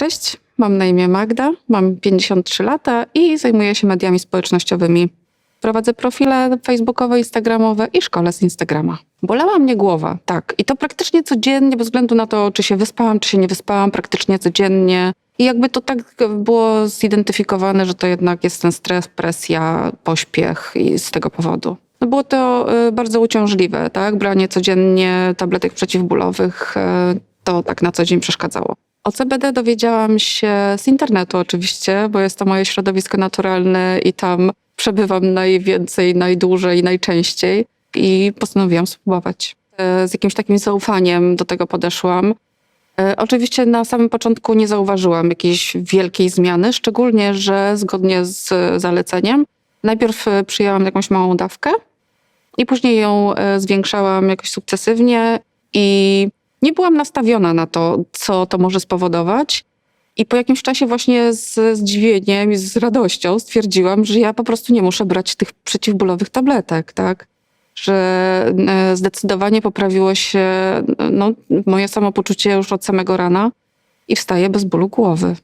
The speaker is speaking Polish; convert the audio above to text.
Cześć, mam na imię Magda, mam 53 lata i zajmuję się mediami społecznościowymi. Prowadzę profile facebookowe, instagramowe i szkole z Instagrama. Bolała mnie głowa, tak. I to praktycznie codziennie, bez względu na to, czy się wyspałam, czy się nie wyspałam, praktycznie codziennie. I jakby to tak było zidentyfikowane, że to jednak jest ten stres, presja, pośpiech i z tego powodu. No było to y, bardzo uciążliwe, tak? Branie codziennie tabletek przeciwbólowych y, to tak na co dzień przeszkadzało. O CBD dowiedziałam się z internetu oczywiście, bo jest to moje środowisko naturalne i tam przebywam najwięcej, najdłużej, najczęściej i postanowiłam spróbować. E, Z jakimś takim zaufaniem do tego podeszłam. E, Oczywiście na samym początku nie zauważyłam jakiejś wielkiej zmiany, szczególnie, że zgodnie z zaleceniem najpierw e, przyjęłam jakąś małą dawkę i później ją zwiększałam jakoś sukcesywnie i nie byłam nastawiona na to, co to może spowodować. I po jakimś czasie właśnie z zdziwieniem i z radością stwierdziłam, że ja po prostu nie muszę brać tych przeciwbólowych tabletek, tak? Że e, zdecydowanie poprawiło się no, moje samopoczucie już od samego rana i wstaję bez bólu głowy.